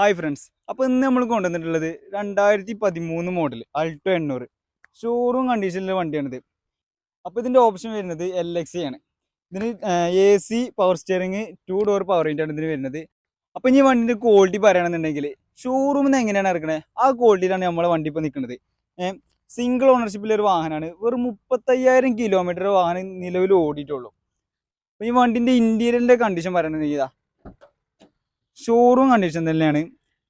Hi friends അപ്പോൾ ഇന്ന് നമ്മൾ കൊണ്ടുവന്നിട്ടുള്ളത് രണ്ടായിരത്തി പതിമൂന്ന് മോഡൽ അൾട്ടോ എണ്ണൂറ് ഷോറൂം കണ്ടീഷനിലെ വണ്ടിയാണിത്. അപ്പോൾ ഇതിന്റെ ഓപ്ഷൻ വരുന്നത് എൽ എക്സ് ആണ്. ഇതിന് A C power steering two door power ആണ് ഇതിന് വരുന്നത്. അപ്പോൾ ഇനി വണ്ടിന്റെ ക്വാളിറ്റി പറയുകയാണെന്നുണ്ടെങ്കിൽ ഷോറൂമിൽ നിന്ന് എങ്ങനെയാണ് ഇറക്കണേ? ആ ക്വാളിറ്റിയിലാണ് നമ്മളെ വണ്ടി ഇപ്പോൾ നിൽക്കുന്നത് സിംഗിൾ ഓണർഷിപ്പിലെ ഒരു വാഹനമാണ് വെറും മുപ്പത്തയ്യായിരം കിലോമീറ്റർ വാഹനം നിലവിൽ ഓടിയിട്ടുള്ളൂ. അപ്പോൾ ഈ വണ്ടിന്റെ ഇന്റീരിയറിന്റെ കണ്ടീഷൻ പറയുകയാണെന്നുണ്ടെങ്കിൽ ഇതാ. ഷോറൂം കണ്ടീഷൻ തന്നെയാണ്.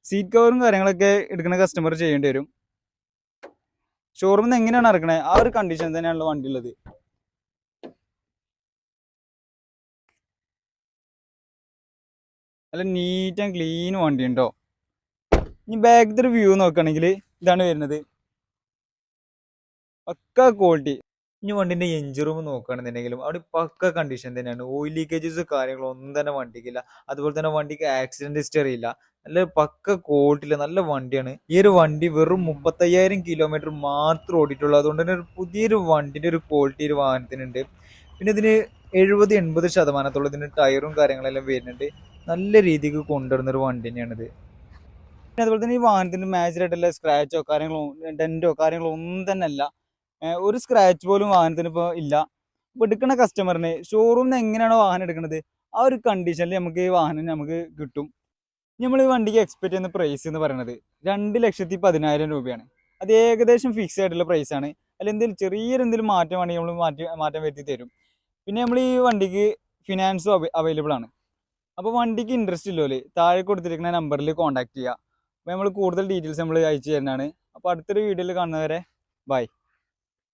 സീറ്റ് കവറും കാര്യങ്ങളൊക്കെ എടുക്കുന്ന കസ്റ്റമർ ചെയ്യേണ്ടി വരും. ഷോറൂമിൽ നിന്ന് എങ്ങനെയാണ് ഇറക്കണേ? ആ ഒരു കണ്ടീഷൻ തന്നെയാണല്ലോ വണ്ടി ഉള്ളത് നല്ല നീറ്റ് ആൻഡ് ക്ലീൻ വണ്ടി ഉണ്ടോ ഇനി ബാക്കിലത്തെ ഒരു വ്യൂ നോക്കുകയാണെങ്കിൽ ഇതാണ് വരുന്നത്. പക്ക ക്വാളിറ്റി ഇനി വണ്ടിന്റെ എഞ്ചിൻ റൂം നോക്കുകയാണെന്നുണ്ടെങ്കിലും അവിടെ പക്ക കണ്ടീഷൻ തന്നെയാണ്. ഓയിൽ ലീക്കേജസ് കാര്യങ്ങളൊന്നും തന്നെ വണ്ടിക്കില്ല. അതുപോലെ തന്നെ വണ്ടിക്ക് ആക്സിഡന്റ് ഹിസ്റ്ററി ഇല്ല. നല്ല പക്ക കോട്ടിൽ നല്ല വണ്ടിയാണ്. ഈ ഒരു വണ്ടി വെറും മുപ്പത്തയ്യായിരം കിലോമീറ്റർ മാത്രം ഓടിയിട്ടുള്ളൂ. അതുകൊണ്ട് തന്നെ ഒരു പുതിയൊരു വണ്ടിന്റെ ഒരു ക്വാളിറ്റി ഒരു വാഹനത്തിനുണ്ട്. പിന്നെ ഇതിന് എഴുപത് എൺപത് ശതമാനത്തോളം ഇതിന് ടയറും കാര്യങ്ങളെല്ലാം വരുന്നുണ്ട്. നല്ല രീതിക്ക് കൊണ്ടുവരുന്ന ഒരു വണ്ടി തന്നെയാണിത്. പിന്നെ അതുപോലെ തന്നെ ഈ വാഹനത്തിന് മാച്ചിലായിട്ടുള്ള സ്ക്രാച്ചോ കാര്യങ്ങളോ ഡെന്റോ കാര്യങ്ങളോ ഒന്നും തന്നെ അല്ല. ഒരു സ്ക്രാച്ച് പോലും വാഹനത്തിന് ഇപ്പോൾ ഇല്ല. ഇപ്പോൾ എടുക്കുന്ന കസ്റ്റമറിന് ഷോറൂമിൽ എങ്ങനെയാണോ വാഹനം എടുക്കുന്നത് ആ ഒരു കണ്ടീഷനിൽ നമുക്ക് ഈ വാഹനം നമുക്ക് കിട്ടും. നമ്മൾ ഈ വണ്ടിക്ക് എക്സ്പെക്ട് ചെയ്യുന്ന പ്രൈസ് എന്ന് പറയുന്നത് രണ്ട് ലക്ഷത്തി പതിനായിരം രൂപയാണ്. അത് ഏകദേശം ഫിക്സ് ആയിട്ടുള്ള പ്രൈസ് ആണ്. അതിൽ എന്തെങ്കിലും ചെറിയൊരു എന്തെങ്കിലും വേണമെങ്കിൽ നമ്മൾ മാറ്റി മാറ്റം വരുത്തി തരും. പിന്നെ നമ്മൾ ഈ വണ്ടിക്ക് ഫിനാൻസും അവൈലബിൾ ആണ്. അപ്പോൾ വണ്ടിക്ക് ഇൻട്രസ്റ്റ് ഇല്ലോൽ താഴെ കൊടുത്തിരിക്കുന്ന നമ്പറിൽ കോൺടാക്ട് ചെയ്യുക അപ്പോൾ നമ്മൾ കൂടുതൽ ഡീറ്റെയിൽസ് നമ്മൾ അയച്ചു തരുന്നതാണ്. അപ്പോൾ അടുത്തൊരു വീഡിയോയിൽ കാണുന്നവരെ ബൈ